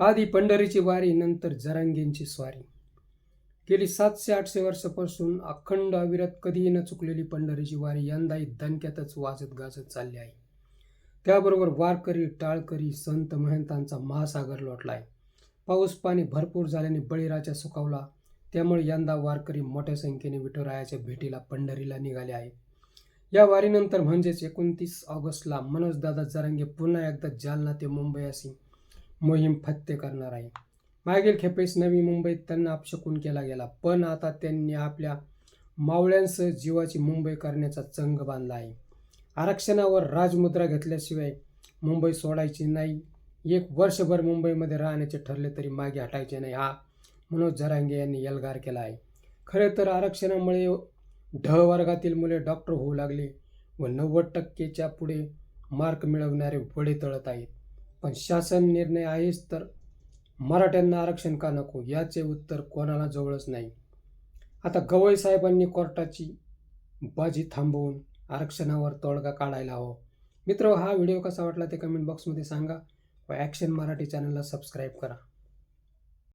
आधी पंढरीची वारी नंतर जरांगेंची स्वारी. गेली सातशे आठशे वर्षापासून अखंड अविरत कधीही न चुकलेली पंढरीची वारी यंदाही दणक्यातच वाजत गाजत चालली आहे. त्याबरोबर वारकरी टाळकरी संत महंतांचा महासागर लोटलाय पाऊस पाणी भरपूर झाल्याने बळीराजा सुकावला. त्यामुळे यंदा वारकरी मोठ्या संख्येने विठुरायाच्या भेटीला पंढरीला निघाले आहे. या वारीनंतर म्हणजेच एकोणतीस ऑगस्टला मनोजदादा जरांगे पुन्हा एकदा जालना ते मुंबई असी मोहीम फत्ते करणार आहे. मागील खेपेस नवी मुंबईत त्यांना अपशकून केला गेला. पण आता त्यांनी आपल्या मावळ्यांसह जीवाची मुंबई करण्याचा चंग बांधला आहे. आरक्षणावर राजमुद्रा घेतल्याशिवाय मुंबई सोडायची नाही. एक वर्षभर मुंबईमध्ये राहण्याचे ठरले तरी मागे हटायचे नाही हा मनोज जरांगे यांनी एल्गार केला आहे. खरे तर आरक्षणामुळे ढ वर्गातील मुले डॉक्टर होऊ लागले व नव्वद टक्केच्या पुढे मार्क मिळवणारे वडे तळत आहेत. पण शासन निर्णय आहेच तर मराठ्यांना आरक्षण का नको याचे उत्तर कोणाला जवळच नाही. आता गवई साहेबांनी कोर्टाची बाजी थांबवून आरक्षणावर तोडगा काढायला हवा. मित्र हा व्हिडिओ कसा वाटला ते कमेंट बॉक्समध्ये सांगा व ॲक्शन मराठी चॅनलला सबस्क्राईब करा.